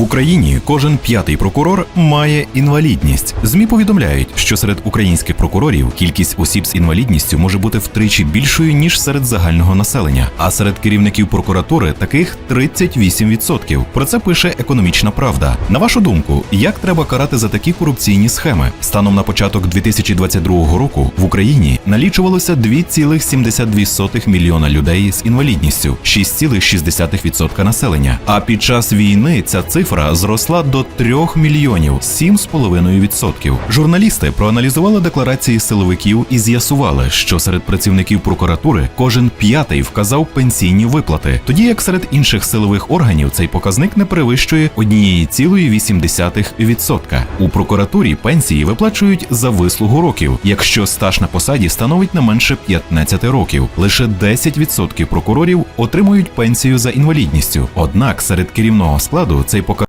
В Україні кожен п'ятий прокурор має інвалідність. ЗМІ повідомляють, що серед українських прокурорів кількість осіб з інвалідністю може бути втричі більшою ніж серед загального населення. А серед керівників прокуратури таких 38%. Про це пише економічна правда. На вашу думку, як треба карати за такі корупційні схеми? Станом на початок 2022 року в Україні налічувалося 2,72 мільйона людей з інвалідністю, 6,6% населення. А під час війни ця цифра зросла до 3 мільйонів 7,5%. Журналісти проаналізували декларації силовиків і з'ясували, що серед працівників прокуратури кожен п'ятий вказав пенсійні виплати, тоді як серед інших силових органів цей показник не перевищує 1,8%. У прокуратурі пенсії виплачують за вислугу років, якщо стаж на посаді становить не менше 15 років. Лише 10% прокурорів отримують пенсію за інвалідністю. Однак серед керівного складу цей показник